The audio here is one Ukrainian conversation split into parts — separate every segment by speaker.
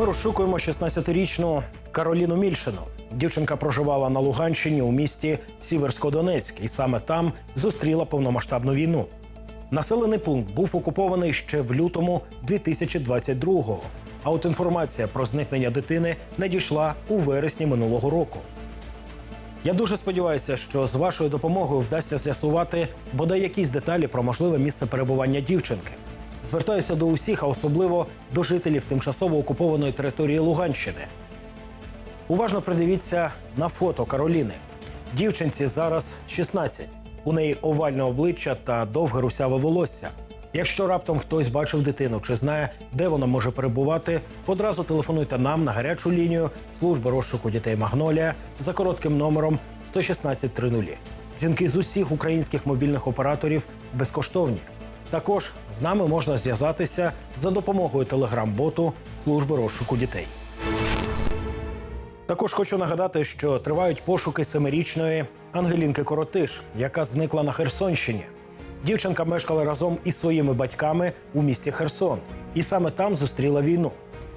Speaker 1: Ми розшукуємо 16-річну Кароліну Мільшину. Дівчинка проживала на Луганщині у місті Сіверсько-Донецьк і саме там зустріла повномасштабну війну. Населений пункт був окупований ще в лютому 2022-го. А от інформація про зникнення дитини надійшла у вересні минулого року. Я дуже сподіваюся, що з вашою допомогою вдасться з'ясувати бодай якісь деталі про можливе місце перебування дівчинки. Звертаюся до усіх, а особливо до жителів тимчасово окупованої території Луганщини. Уважно придивіться на фото Кароліни. Дівчинці зараз 16. У неї овальне обличчя та довге русяве волосся. Якщо раптом хтось бачив дитину чи знає, де вона може перебувати, одразу телефонуйте нам на гарячу лінію служби розшуку дітей Магнолія за коротким номером 11630. Дзвінки з усіх українських мобільних операторів безкоштовні. Також з нами можна зв'язатися за допомогою телеграм-боту служби розшуку дітей. Також хочу нагадати, що тривають пошуки семирічної Ангелінки Коротиш, яка зникла на Херсонщині. Дівчинка мешкала разом із своїми батьками у місті Херсон, і саме там зустріла війну.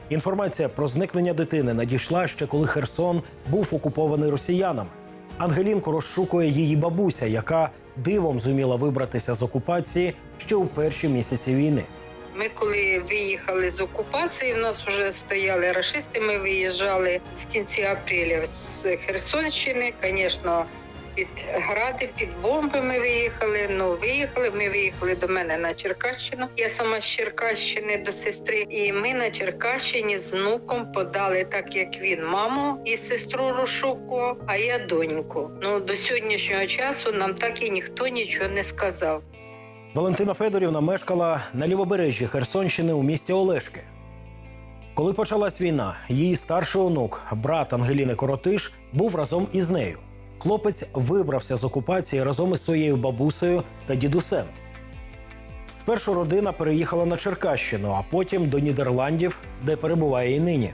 Speaker 1: Інформація про зникнення дитини надійшла ще коли Херсон був окупований росіянами. Ангелінку розшукує її бабуся, яка дивом зуміла вибратися з окупації ще у перші місяці війни.
Speaker 2: Ми коли виїхали з окупації, в нас вже стояли рашисти. Ми виїжджали в кінці апреля з Херсонщини. Звісно, під гради, під бомби ми виїхали. Ну виїхали. Ми виїхали до мене на Черкащину. Я сама з Черкащини до сестри. І ми на Черкащині з внуком подали, так як він маму і сестру розшукував, а я доньку. Ну до сьогоднішнього часу нам так і ніхто нічого не сказав.
Speaker 1: Валентина Федорівна мешкала на лівобережжі Херсонщини у місті Олешки. Коли почалась війна, її старший онук, брат Ангеліни Коротиш, був разом із нею. Хлопець вибрався з окупації разом із своєю бабусею та дідусем. Спершу родина переїхала на Черкащину, а потім до Нідерландів, де перебуває і нині.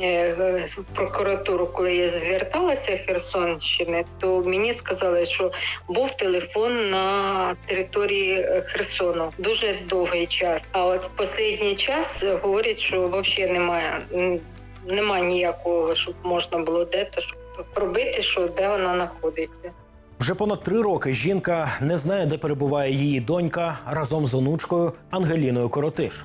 Speaker 2: Е, В прокуратуру, коли я зверталася Херсонщини, то мені сказали, що був телефон на території е, Херсону дуже довгий час. А от в останній час е, говорять, що взагалі немає, м, немає ніякого, щоб можна було де-то щоб пробити, що де вона знаходиться.
Speaker 1: Вже понад три роки жінка не знає, де перебуває її донька разом з онучкою Ангеліною Коротиш.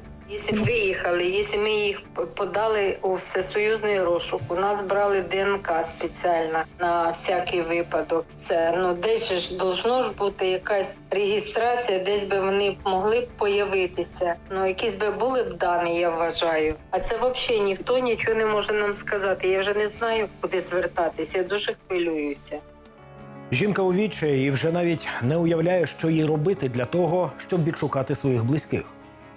Speaker 2: Якщо виїхали, якщо ми їх подали у всесоюзний розшук, у нас брали ДНК спеціально на всякий випадок. Це ну десь ж должно ж бути якась реєстрація, десь би вони могли б появитися. Ну якісь би були б дані, я вважаю. А це взагалі ніхто нічого не може нам сказати. Я вже не знаю, куди звертатися. Я дуже хвилююся.
Speaker 1: Жінка у і вже навіть не уявляє, що їй робити для того, щоб відшукати своїх близьких.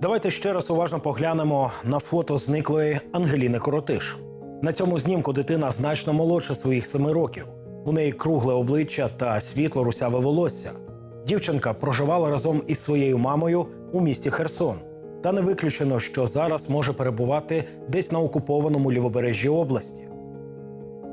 Speaker 1: Давайте ще раз уважно поглянемо на фото зниклої Ангеліни Коротиш. На цьому знімку дитина значно молодша своїх семи років. У неї кругле обличчя та світло русяве волосся. Дівчинка проживала разом із своєю мамою у місті Херсон. Та не виключено, що зараз може перебувати десь на окупованому лівобережжі області.